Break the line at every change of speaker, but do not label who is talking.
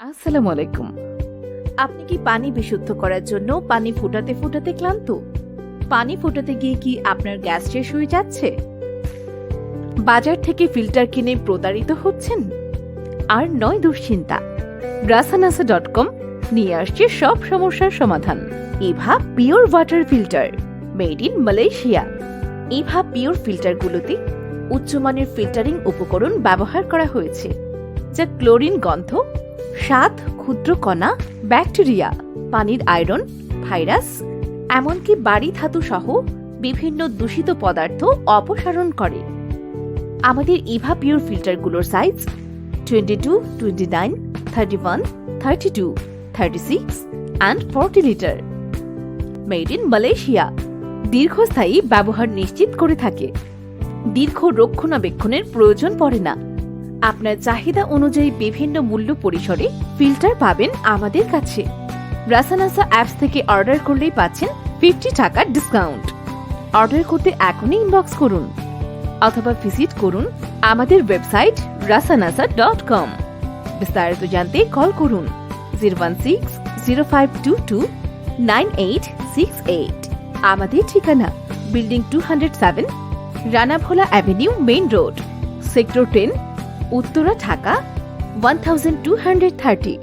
আসসালামু আলাইকুম। আপনি কি পানি বিশুদ্ধ করার জন্য পানি ফুটাতে ফুটাতে ক্লান্ত? পানি ফুটাতে গিয়ে কি আপনার গ্যাস শেষ হয়ে যাচ্ছে? বাজার থেকে ফিল্টার কিনে প্রতারিত হচ্ছেন? আর নয় দুশ্চিন্তা। ব্রাসানাসা ডট কম নিয়ে আসছে সব সমস্যার সমাধান। Eva pure water filter, made in Malaysia. Eva pure ফিল্টারগুলোতে উচ্চমানের ফিল্টারিং উপকরণ ব্যবহার করা হয়েছে, যা ক্লোরিন গন্ধ স্বাদ ক্ষুদ্র কণা ব্যাকটেরিয়া, পানির আয়রন, ভাইরাস, এমনকি বাড়ি ধাতু সহ বিভিন্ন দূষিত পদার্থ অপসারণ করে। আমাদের Eva pure ফিল্টারগুলোর size twenty two, twenty nine, thirty one, thirty two, thirty six and forty litre. Made in Malaysia. দীর্ঘস্থায়ী ব্যবহার নিশ্চিত করে থাকে। দীর্ঘ রক্ষণাবেক্ষণের প্রয়োজন পড়ে না। আপনার চাহিদা অনুযায়ী বিভিন্ন মূল্য পরিসরে ফিল্টার পাবেন আমাদের কাছে। রাসানাসা অ্যাপস থেকে অর্ডার করলেই পাচ্ছেন ফিফটি টাকার ডিসকাউন্ট। অর্ডার করতে এখনই ইনবক্স করুন অথবা ভিজিট করুন আমাদের ওয়েবসাইট রাসানাসা ডট কম। বিস্তারিত জানতে কল করুন zero one six zero five two two nine eight six eight. আমাদের ঠিকানা building two hundred seven Ranavola avenue main road, sector ten Uttara Dhaka one thousand two hundred thirty